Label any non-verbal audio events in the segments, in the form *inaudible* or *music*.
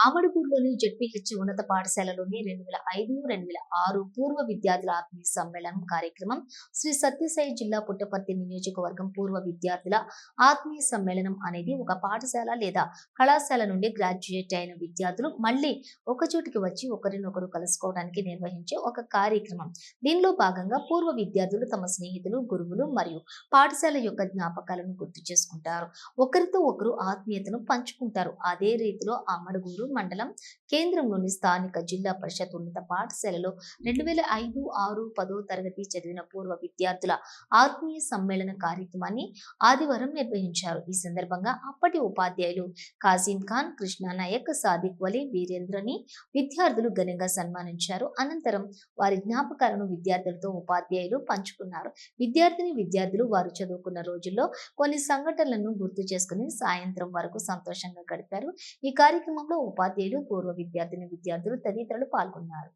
ఆమడుగూరులోని ZPH ఉన్నత పాఠశాలలోని రెండు వేల ఐదు రెండు వేల ఆరు పూర్వ విద్యార్థుల ఆత్మీయ సమ్మేళనం కార్యక్రమం శ్రీ సత్యసాయి జిల్లా పుట్టపర్తి నియోజకవర్గం పూర్వ విద్యార్థుల ఆత్మీయ సమ్మేళనం అనేది ఒక పాఠశాల లేదా కళాశాల నుండి గ్రాడ్యుయేట్ అయిన విద్యార్థులు మళ్ళీ ఒక చోటికి వచ్చి ఒకరినొకరు కలుసుకోవడానికి నిర్వహించే ఒక కార్యక్రమం. దీనిలో భాగంగా పూర్వ విద్యార్థులు తమ స్నేహితులు గురువులు మరియు పాఠశాల యొక్క జ్ఞాపకాలను గుర్తు చేసుకుంటారు. ఒకరితో ఒకరు ఆత్మీయతను పంచుకుంటారు. అదే రీతిలో ఆమడుగూరు మండలం కేంద్రంలోని స్థానిక జిల్లా పరిషత్ ఉన్నత పాఠశాలలో రెండు వేల ఐదు ఆరు పదో తరగతి చదివిన పూర్వ విద్యార్థుల ఆత్మీయ సమ్మేళన కార్యక్రమాన్ని ఆదివారం నిర్వహించారు. ఈ సందర్భంగా అప్పటి ఉపాధ్యాయులు కాసిం ఖాన్ కృష్ణా నాయక్ సాదిక్ వలీ వీరేంద్రని విద్యార్థులు ఘనంగా సన్మానించారు. అనంతరం వారి జ్ఞాపకాలను విద్యార్థులతో ఉపాధ్యాయులు పంచుకున్నారు. విద్యార్థిని విద్యార్థులు వారు చదువుకున్న రోజుల్లో కొన్ని సంఘటనలను గుర్తు చేసుకుని సాయంత్రం వరకు సంతోషంగా గడిపారు. ఈ కార్యక్రమంలో ఉపాధ్యాయులు పూర్వ విద్యార్థిని విద్యార్థులు తదితరులు పాల్గొన్నారు.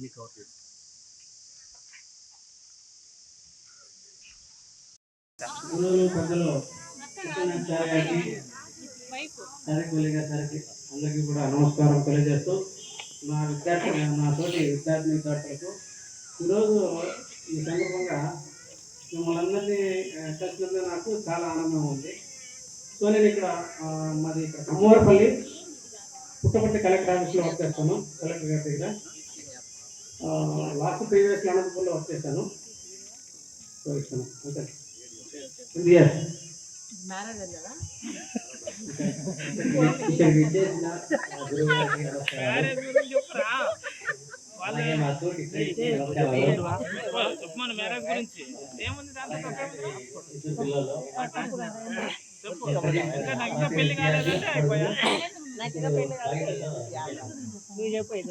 అన్ని కవర్ చేసి గురువులు పెద్దలు సత్యనారాయణ అందరికీ కూడా నమస్కారం తెలియజేస్తూ నా విద్యార్థి నా తోటి విద్యార్థి విద్యార్థులకు ఈరోజు ఈ సందర్భంగా మిమ్మల్ని అందరినీ కలిసినందుకు నాకు చాలా ఆనందం ఉంది. సో నేను ఇక్కడ మాది ఇక్కడ అమ్మవారిపల్లి పుట్టపట్టి కలెక్టర్ ఆఫీస్లో వర్క్ చేస్తాను కలెక్టర్ గారి దగ్గర. లాస్ట్ ప్రీవియస్ అనంతపూర్లో వర్క్ చేశాను. సో ఇస్తాను ఓకే ఎస్ ఇక్కడ విచ్చేసిన మా గురువు గారికి నమస్కారాలు. అలాగే మా తోటి *laughs* చెప్పు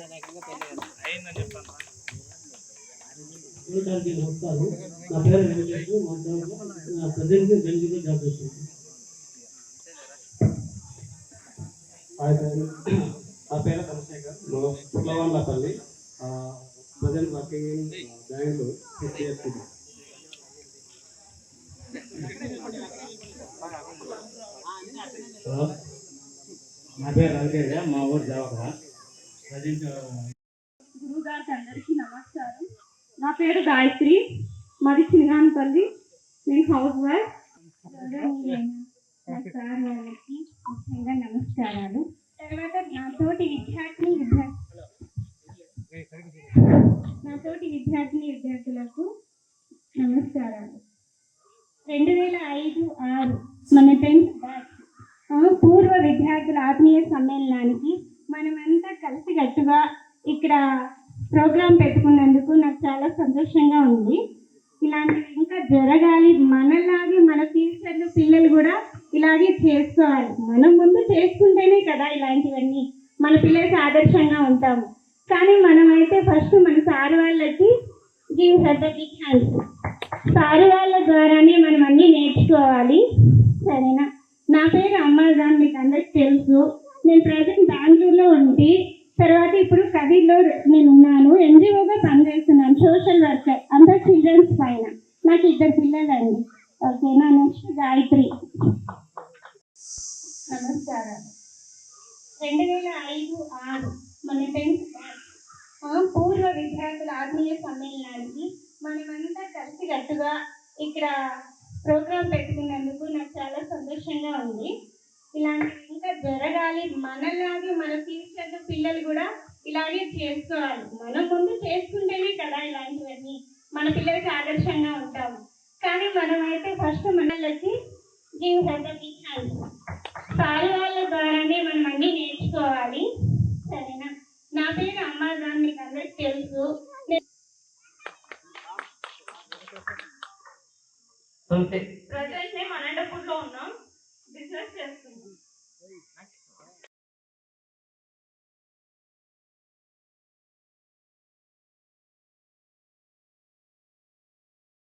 నాకు ఇంకా పెళ్ళి అయిందని నమస్కారం నా పేరు మా ప్రజెంట్ బెంగళూరులో జాబ్ చేస్తున్నాను నా పేరు చంద్రశేఖర్ మా Putlavallapalli present working in Bengaluru HDFC hello నా పేరు రవితేజ మా ఊరు దేవకర ప్రజెంట్ అందరికీ నమస్కారం. నా పేరు గాయత్రి మాది చిన్నపల్లి నేను హౌస్ వైఫ్. సార్ వాళ్ళకి ముఖ్యంగా నమస్కారాలు. తర్వాత నాతోటి విద్యార్థిని విద్యార్థి నాతోటి విద్యార్థిని విద్యార్థులకు నమస్కారాలు. రెండు వేల ఐదు ఆరు మన టెన్త్ బ్యాచ్ పూర్వ విద్యార్థుల ఆత్మీయ సమ్మేళనానికి మనమంతా కలిసికట్టుగా ఇక్కడ ప్రోగ్రాం పెట్టుకున్నందుకు నాకు చాలా సంతోషంగా ఉంది. ఇలాంటివి ఇంకా జరగాలి మనలాగే మన ఫ్యూచర్లో పిల్లలు కూడా ఇలాగే చేసుకోవాలి. మనం ముందు చేసుకుంటేనే కదా ఇలాంటివన్నీ మన పిల్లలకి ఆదర్శంగా ఉంటాము. కానీ మనమైతే ఫస్ట్ మన సారు వాళ్ళకి గివ్ హెడ్ సారు వాళ్ళ ద్వారానే మనం అన్నీ నేర్చుకోవాలి. సరేనా? నా పేరు అమ్మగారు మీకు అందరికి తెలుసు. నేను ప్రజెంట్ బెంగళూరులో ఉండి తర్వాత ఇప్పుడు కదిర్లో నేను ఉన్నాను. ఎన్జిఓగా పనిచేస్తున్నాను సోషల్ వర్కర్ అంతా చిల్డ్రన్స్ పైన. నాకు ఇద్దరు పిల్లలండి. ఓకేనా నెక్స్ట్ గాయత్రి. నమస్కారం. రెండు వేల ఐదు ఆరు మన టెన్త్ పూర్వ విద్యార్థుల ఆత్మీయ సమ్మేళనానికి మనమంతా కలిసికట్టుగా ఇక్కడ ప్రోగ్రాం పెట్టుకున్నందుకు నాకు ఉంది. ఇలాంటివి ఇంకా జరగాలి మనలాగే మన ఫ్యూచర్లో పిల్లలు కూడా ఇలాగే చేసుకోవాలి. మనం ముందు చేసుకుంటేనే కదా ఇలాంటివన్నీ. మన పిల్లలకి ఆదర్శంగా ఉంటాము కానీ మనమైతే ఫస్ట్ మనలకి హ్యాండ్ సారి వాళ్ళ ద్వారానే మనం అన్ని నేర్చుకోవాలి. సరేనా? నా పేరు అమ్మాజాన్ మీకు అందరికి తెలుసు. నమస్తే